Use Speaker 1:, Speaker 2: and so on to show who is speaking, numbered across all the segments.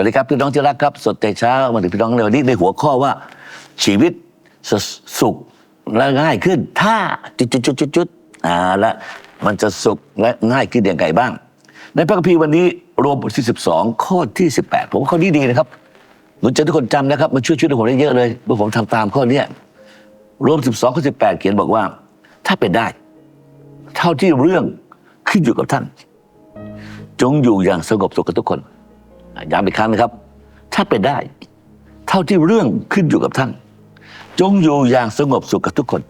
Speaker 1: วัสดีครับพี่น้องที่รักครับ สดแต่เช้ามาถึงพี่น้องในวันนี้ในหัวข้อว่า ชีวิตสสุขและง่ายขึ้น ถ้าจุดจุดจุดจุดจุดอ่าละมันจะสุขและง่ายขึ้นอย่างไรบ้าง ในพระคัมภีร์วันนี้รวมบทที่ 12 ข้อที่ 18 ผมว่าข้อนี้ดีนะครับหนุนใจทุกคนจำนะครับมันช่วยช่วยผมได้เยอะเลยเมื่อผมทำตามข้อนี้รวม12 ข้อ 18 เขียนบอกว่า ถ้าเป็นได้ เท่าที่เรื่องขึ้นอยู่กับท่าน จงอยู่อย่างสงบสุขกับทุกคน ย้ำอีกครั้งนะครับ ถ้าเป็นได้ เท่าที่เรื่องขึ้นอยู่กับท่าน จงอยู่อย่างสงบสุขกับทุกคน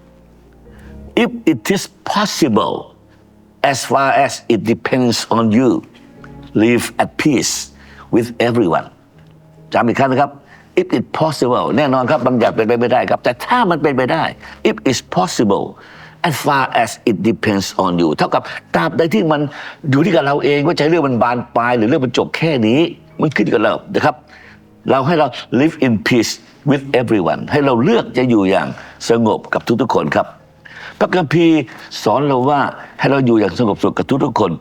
Speaker 1: if it is possible as far as it depends on you live at peace with everyone จำอีกครั้งนะครับ if it possible แน่นอนครับบางอย่างเป็นไปไม่ได้ครับ แต่ถ้ามันเป็นไปได้ if it's possible as far as it depends on you เท่ากับตราบใดที่มันอยู่ที่กับเราเองว่าจะให้เรื่องมันบานปลายหรือเรื่องมันจบแค่นี้ มันขึ้นกับเรานะครับ เราให้เรา live in peace with everyone ให้เราเลือกจะอยู่อย่างสงบกับทุกๆคนครับ พระคัมภีร์สอนเราว่าให้เราอยู่อย่างสงบสุขกับทุกๆคน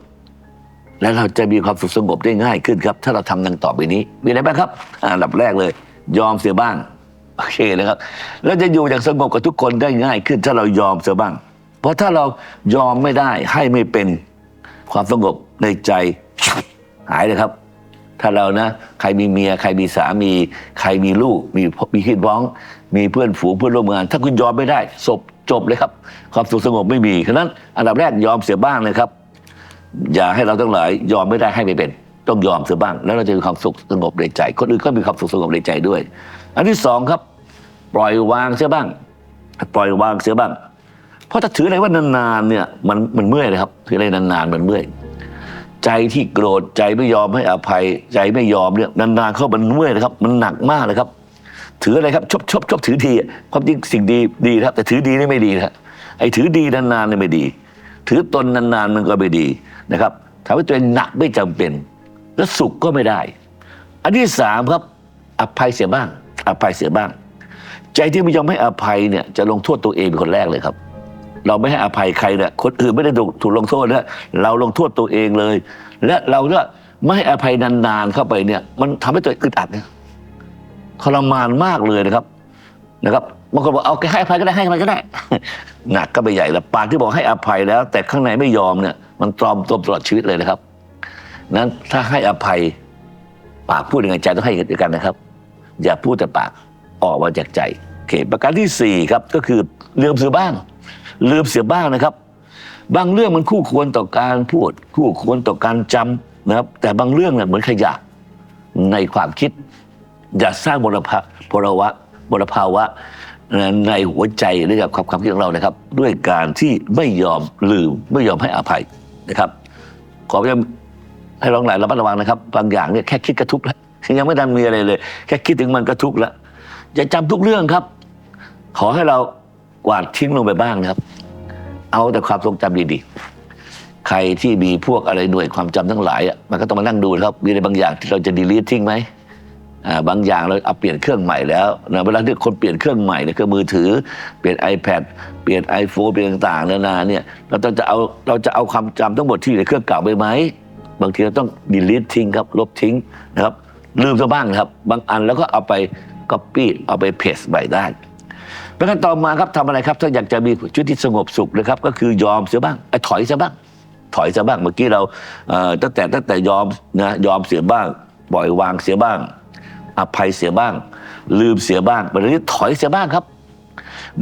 Speaker 1: และเราจะมีความสุขสงบได้ง่ายขึ้นครับ ถ้าเราทำดังต่อไปนี้ มีอะไรบ้างครับอะอันดับแรกเลย ยอมเสียบ้างโอเคนะครับเราจะอยู่อย่างสงบกับทุกคนได้ง่ายขึ้น ถ้าเรายอมเสียบ้าง เพราะถ้าเรายอมไม่ได้ให้ไม่เป็นความสงบในใจหายเลยครับ ถ้าเรานะใครมีเมีย ใครมีสามี ใครมีลูก มีมีพี่น้อง มีเพื่อนฝูงเพื่อนร่วมงาน ถ้าคุณยอมไม่ได้จบจบเลยครับ ความสุขสงบไม่มีฉะนั้นอันดับแรกยอมเสียบ้างเลยครับ อย่าให้เราทั้งหลายยอมไม่ได้ให้ไม่เป็น ต้องยอมเสียบ้าง แล้วเราจะมีความสุขสงบในใจ คนอื่นก็มีความสุขสงบในใจด้วย อันที่สองครับ ปล่อยวางเสียบ้าง ปล่อยวางเสียบ้าง เพราะถ้าถืออะไรว่านานๆเนี่ยมันมันเมื่อยเลยครับถืออะไรนานๆมันเมื่อย ใจที่โกรธใจไม่ยอมให้อภัย ใจไม่ยอมเนี่ยนานๆเข้ามันเมื่อยนะครับ มันหนักมากเลยครับ ถืออะไรครับชอบชอบชอบถือทีความจริงสิ่งดีดีนะครับ แต่ถือดีนี่ไม่ดีนะไอ้ถือดีนานๆเนี่ยไม่ดี ถือตนนานๆมันก็ไม่ดีนะครับทำให้ตัวเองหนักไม่จำเป็น แล้วสุขก็ไม่ได้ อันที่สามครับ อภัยเสียบ้าง อภัยเสียบ้าง ใจที่ไม่ยอมให้อภัยเนี่ยจะลงโทษตัวเองเป็นคนแรกเลยครับ เราไม่ให้อภัยใครเนี่ยคนอื่นไม่ได้ถูกถูกลงโทษนะเราลงโทษตัวเองเลย และเราเนี่ยไม่ให้อภัยนานๆเข้าไปเนี่ย มันทำให้ตัวเองอึดอัดเนี่ยทรมานมากเลยนะครับนะครับบางคนบอกเอาให้อภัยก็ได้ให้อภัยก็ได้หนักก็ไปใหญ่ล้วปากที่บอกให้อภัยแล้ว แต่ข้างในไม่ยอมเนี่ย มันตรอมตัวตลอดชีวิตเลยนะครับ นั้นถ้าให้อภัย ปากพูดยังไงใจต้องให้กันด้วยกันนะครับ อย่าพูดแต่ปากออกมาจากใจโอเคประการที่สี่ครับก็คือเลื่อมเสียบ้าง ลืมเสียบ้างนะครับ บางเรื่องมันคู่ควรต่อการพูด คู่ควรต่อการจำนะครับ แต่บางเรื่องเนี่ยเหมือนขยะในความคิด อย่าสร้างมลภาพลวะมลภาวะในหัวใจหรือกับความความคิดของเรานะครับ ด้วยการที่ไม่ยอมลืมไม่ยอมให้อภัยนะครับ ขอพยายามให้ลองหลายระมัดระวังนะครับ บางอย่างเนี่ยแค่คิดก็ทุกแล้วยังไม่ทันมีอะไรเลย แค่คิดถึงมันก็ทุกแล้วอย่าจำทุกเรื่องครับ ขอให้เรา กวาดทิ้งลงไปบ้างนะครับ เอาแต่ความทรงจำดีๆ ใครที่มีพวกอะไรหน่วยความจำทั้งหลายอะมันก็ต้องมานั่งดูครับ มีอะไรบางอย่างที่เราจะดีลีททิ้งไหมอ่าบางอย่างเราเอาเปลี่ยนเครื่องใหม่แล้วนะเวลาที่คนเปลี่ยนเครื่องใหม่เนี่ยเครื่องมือถือ เปลี่ยน iPad เปลี่ยน iPhone เปลี่ยนต่างๆนานาเนี่ยเราต้องจะเอาเราจะเอาความจำทั้งหมดที่อยู่ในเครื่องเก่าไปไหมบางทีเราต้องดีลีททิ้งครับลบทิ้งนะครับลืมซะบ้างครับ บางอันแล้วก็เอาไป copy เอาไปเพจใหม่ได้ ประการต่อมาครับทำอะไรครับถ้าอยากจะมีชีวิตที่สงบสุขนะครับ ก็คือยอมเสียบ้างไอ้ถอยเสียบ้าง ถอยเสียบ้างเมื่อกี้เราตั้งแต่ตั้งแต่ยอมนะยอมเสียบ้าง ปล่อยวางเสียบ้าง อภัยเสียบ้าง ลืมเสียบ้างวันนี้ถอยเสียบ้างครับ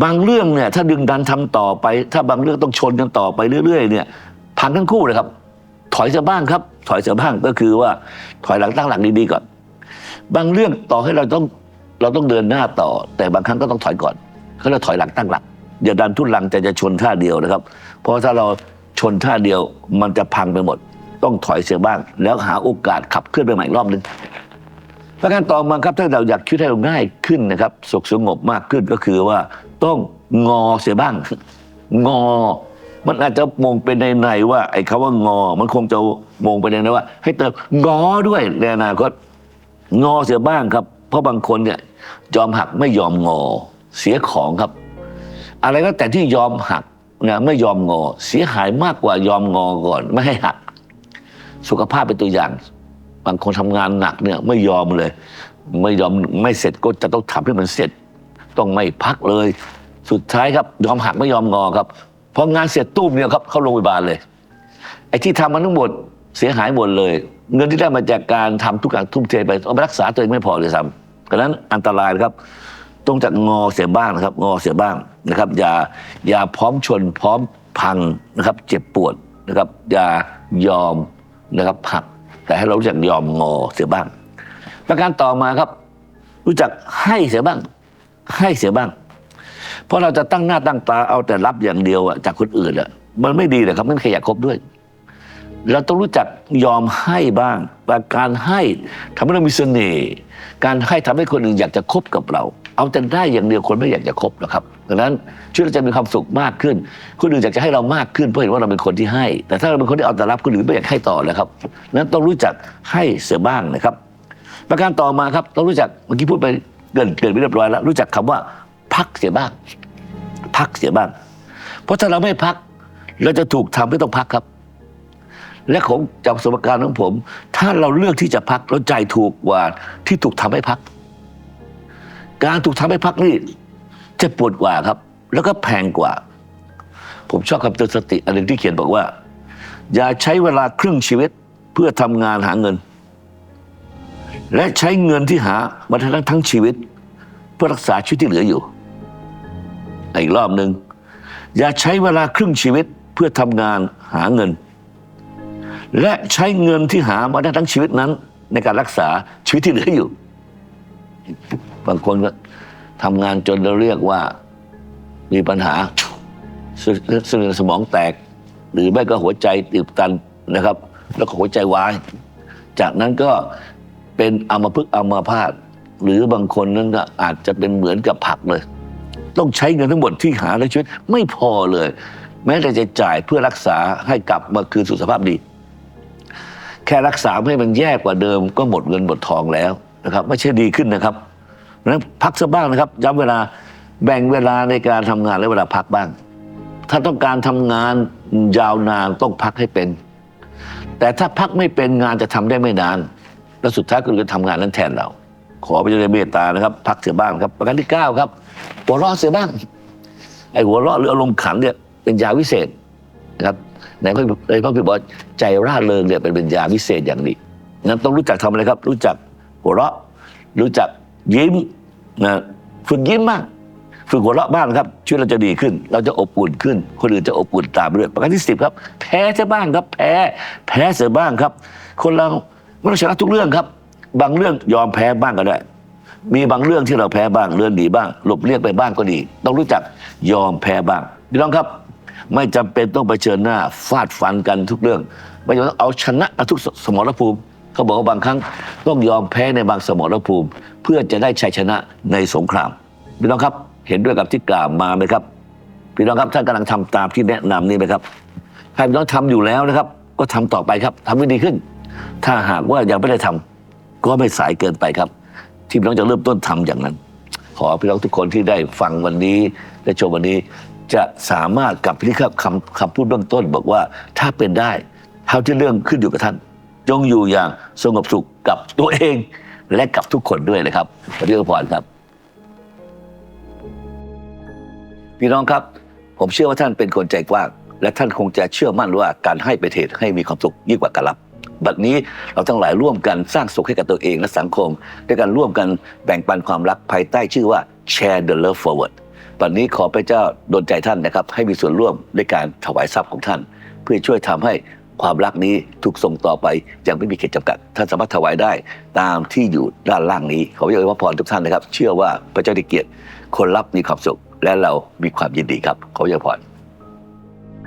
Speaker 1: บางเรื่องเนี่ยถ้าดึงดันทำต่อไป ถ้าบางเรื่องต้องชนกันต่อไปเรื่อย ๆ เนี่ยพังทั้งคู่เลยครับ ถอยเสียบ้างครับ ถอยเสียบ้างก็คือว่าถอยหลังตั้งหลักดีๆก่อน บางเรื่องต่อให้เราต้องเราต้องเดินหน้าต่อ แต่บางครั้งก็ต้องถอยก่อน เขาเรียกถอยหลังตั้งหลักอย่าดันทุนลังใจจะชนท่าเดียวนะครับ เพราะถ้าเราชนท่าเดียวมันจะพังไปหมด ต้องถอยเสียบ้าง แล้วหาโอกาสขับเคลื่อนไปใหม่อีกรอบหนึงประการต่อมาครับถ้าเราอยากคิดให้เราง่ายขึ้นนะครับสุขสงบมากขึ้นก็คือว่าต้องงอเสียบ้าง งอ มันอาจจะมองเป็นในในว่า ไอ้คาว่างอ มันคงจะมองไปในในว่า ให้เติมงอด้วยในอนาคตงอเสียบ้างครับ เพราะบางคนเนี่ยยอมหักไม่ยอมงอ เสียของครับ อะไรก็แต่ที่ยอมหักนะไม่ยอมงอ เสียหายมากกว่ายอมงอก่อน ไม่ให้หัก สุขภาพเป็นตัวอย่าง บางคนทำงานหนักเนี่ยไม่ยอมเลย ไม่ยอมไม่เสร็จก็จะต้องทำให้มันเสร็จ ต้องไม่พักเลย สุดท้ายครับยอมหักไม่ยอมงอครับพองานเสร็จตุ้มเนี่ยครับเข้าโรงพยาบาลเลยไอ้ที่ทำมันทั้งหมดเสียหายหมดเลย เงินที่ได้มาจากการทำทุกอย่างทุ่มเทไปเอาไปรักษาตัวเองไม่พอเลยซ้ำดังนั้นอันตรายนะครับ ต้องจากงอเสียบ้างนะครับ งอเสียบ้างนะครับ อย่าอย่าพร้อมชนพร้อมพังนะครับ เจ็บปวดนะครับ อย่ายอมนะครับหักแต่ให้เรารู้จักยอมงอเสียบ้าง ประการต่อมาครับ รู้จักให้เสียบ้าง ให้เสียบ้าง เพราะเราจะตั้งหน้าตั้งตาเอาแต่รับอย่างเดียวอะจากคนอื่นอะมันไม่ดีเลยครับม่มีใครอยากคบด้วยเราต้องรู้จักยอมให้บ้างการให้ทำให้เรามีเสน่ห์ การให้ทำให้คนอื่นอยากจะคบกับเรา เอาแต่ได้อย่างเดียวคนไม่อยากจะคบหรอกครับดังนั้นชีวิตเราจะมีความสุขมากขึ้น คนอื่นอยากจะให้เรามากขึ้นเพราะเห็นว่าเราเป็นคนที่ให้ แต่ถ้าเราเป็นคนที่เอาแต่รับคนอื่นไม่อยากให้ต่อแล้วครับนั้นต้องรู้จักให้เสียบ้างนะครับ ประการต่อมาครับต้องรู้จักเมื่อกี้พูดไปเกินเกินไปเรียบร้อยแล้ว รู้จักคำว่า พักเสียบ้าง พักเสียบ้าง เพราะถ้าเราไม่พัก เราจะถูกทำให้ต้องพักครับและของจากประสบการณ์ของผม ถ้าเราเลือกที่จะพักเราใจถูกกว่าที่ถูกทำให้พัก การถูกทำให้พักนี่จะปวดกว่าครับ แล้วก็แพงกว่า ผมชอบคำเตือนสติอันนึงที่เขียนบอกว่า อย่าใช้เวลาครึ่งชีวิตเพื่อทำงานหาเงิน และใช้เงินที่หามาทั้งทั้งชีวิต เพื่อรักษาชีวิตที่เหลืออยู่อีกรอบหนึ่งอย่าใช้เวลาครึ่งชีวิตเพื่อทำงานหาเงิน และใช้เงินที่หามาได้ทั้งชีวิตนั้น ในการรักษาชีวิตที่เหลืออยู่ บางคนก็ทำงานจนเราเรียกว่ามีปัญหาเส้นเส้นเลือดสมองแตก หรือไม่ก็หัวใจตีบตันนะครับ แล้วก็หัวใจวาย จากนั้นก็เป็นอัมพฤกษ์อัมพาตหรือบางคนนั้นก็อาจจะเป็นเหมือนกับผักเลย ต้องใช้เงินทั้งหมดที่หาในชีวิตไม่พอเลย แม้แต่จะจ่ายเพื่อรักษาให้กลับมาคืนสู่สภาพดี แค่รักษาให้มันแย่กว่าเดิมก็หมดเงินหมดทองแล้ว นะครับ ไม่ใช่ดีขึ้นนะครับเพราะฉะนั้นพักสักบ้างนะครับย้ำเวลาแบ่งเวลาในการทำงานและเวลาพักบ้าง ถ้าต้องการทำงานยาวนานต้องพักให้เป็น แต่ถ้าพักไม่เป็นงานจะทำได้ไม่นาน แล้วสุดท้ายก็จะทำงานนั้นแทนเรา ขอพระเจ้าเมตตานะครับ พักเสียบ้างครับ ประการที่เก้าครับ หัวเราะเสียบ้าง ไอ้หัวเราะหรืออารมณ์ขันเนี่ยเป็นยาวิเศษนะครับในพระในพระพิบอกใจร่าเริงเนี่ยเป็นเป็นยาวิเศษอย่างนี้นั้นต้องรู้จักทำอะไรครับ รู้จัก หัวเราะ รู้จักยิ้มนะฝึกยิ้มบ้างฝึกหัวเราะบ้างครับชีวิตเราจะดีขึ้น เราจะอบอุ่นขึ้น คนอื่นจะอบอุ่นตามไปด้วยประการที่สิบครับ แพ้เสียบ้างครับ แพ้แพ้เสียบ้างครับ คนเราไม่ต้องชนะทุกเรื่องครับ บางเรื่องยอมแพ้บ้างก็ได้ มีบางเรื่องที่เราแพ้บ้างเรื่องดีบ้าง หลบเลี่ยงไปบ้างก็ดี ต้องรู้จักยอมแพ้บ้างพี่น้องครับไม่จำเป็นต้องไปเชิญหน้าฟาดฟันกันทุกเรื่อง ไม่จำเป็นต้องเอาชนะทุกสมรภูมิ เขาบอกว่าบางครั้งต้องยอมแพ้ในบางสมรภูมิ เพื่อจะได้ชัยชนะในสงครามพี่น้องครับเห็นด้วยกับที่กล่าวมาไหมครับพี่น้องครับท่านกำลังทำตามที่แนะนำนี่ไหมครับถ้าพี่น้องทำอยู่แล้วนะครับ ก็ทำต่อไปครับทำให้ดีขึ้น ถ้าหากว่ายังไม่ได้ทำก็ไม่สายเกินไปครับ ที่พี่น้องจะเริ่มต้นทำอย่างนั้น ขอพี่น้องทุกคนที่ได้ฟังวันนี้ได้ชมวันนี้จะสามารถกลับไปที่คำคำพูดเบื้องต้น บอกว่าถ้าเป็นได้เท่าที่เรื่องขึ้นอยู่กับท่าน จงอยู่อย่างสงบสุขกับตัวเองและกับทุกคนด้วยนะครับขอเรียกพรครับ พี่น้องครับ ผมเชื่อว่าท่านเป็นคนใจกว้างและท่านคงจะเชื่อมั่นว่าการให้เป็นเหตุให้มีความสุขยิ่งกว่าการรับบัดนี้เราทั้งหลายร่วมกันสร้างสุขให้กับตัวเองและสังคม ด้วยการร่วมกันแบ่งปันความรักภายใต้ชื่อว่า Share the Love Forward บัดนี้ขอพระเจ้าดลใจท่านนะครับ ให้มีส่วนร่วมในการถวายทรัพย์ของท่าน เพื่อช่วยทำให้ ความรักนี้ถูกส่งต่อไปอย่างไม่มีเขตจำกัด ท่านสามารถถวายได้ตามที่อยู่ด้านล่างนี้ ขอพระเจ้าอวยพรทุกท่านนะครับ เชื่อว่าพระเจ้าได้เกียรติคนรับมีความสุขและเรามีความยินดีครับขอพระเจ้าอวยพร